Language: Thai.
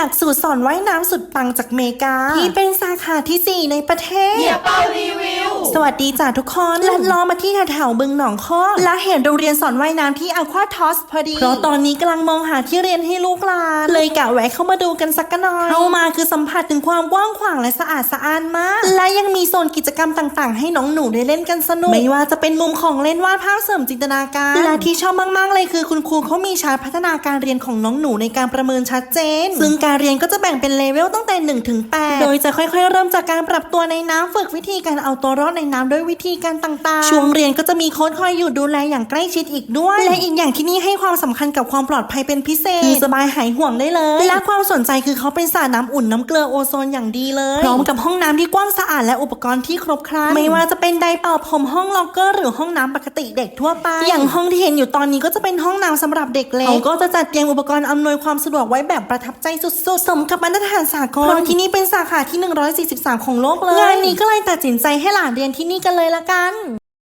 ลักสูตรสอนว่ายน้ำสุดปังจากเมกา ที่เป็นสาขาที่ 4 ในประเทศ เฮียเปารีวิว สวัสดีจ้าทุกคนลัดล้อมาที่แถวๆบึงหนองคอกและเห็นโรงเรียนสอนว่ายน้ำที่อควาทอสพอดี เพราะตอนนี้กำลังมองหาที่เรียนให้ลูกหลาน เลยกะแวะเข้ามาดูกันสักหน่อยเข้ามาคือสัมผัสถึงความกว้างขวางและสะอาดสะอ้านมาก และยังมีโซนกิจกรรมต่างๆ ให้น้องหนูได้เล่นกันสนุก ไม่ว่าจะเป็นมุมของเล่นวาดภาพเสริมจินตนาการ และที่ชอบมากๆเลยคือคุณครูเขามีชาร์ตพัฒนาการเรียนของน้องหนูในการประเมินชัดเจน ซึ่งการเรียนก็จะแบ่งเป็นเลเวลตั้งแต่1ถึง8โดยจะค่อยๆ เริ่มจากการปรับตัวในน้ำฝึกวิธีการเอาตัวรอดในน้ำด้วยวิธีการต่างๆ ช่วงเรียนก็จะมีโค้ชคอยอยู่ดูแลอย่างใกล้ชิดอีกด้วย และอีกอย่างที่นี่ให้ความสำคัญกับความปลอดภัยเป็นพิเศษคือสบายหายห่วงได้เลย และความสนใจคือเขาเป็นสระน้ำอุ่นน้ำเกลือโอโซนอย่างดีเลยพร้อมกับห้องน้ำที่กว้างสะอาดและอุปกรณ์ที่ครบครันไม่ว่าจะเป็นไดร์เป่าผมห้องล็อกเกอร์หรือห้องน้ำปกติเด็กทั่วไป อย่างห้องที่เห็นอยู่ตอนนี้ก็จะเป็นห้องน้ำสำหรับเด็กเล็กเขาก็จะจัดเตรียมอุปกรณ์อำนวยความสะดวกไว้แบบประทับใจสุดๆ สมกับมาตรฐานสากลเพราะที่นี่เป็นสาขาที่ 143 ของโลกเลย งานนี้ก็เลยตัดสินใจให้หลานเรียนที่นี่กันเลยละกัน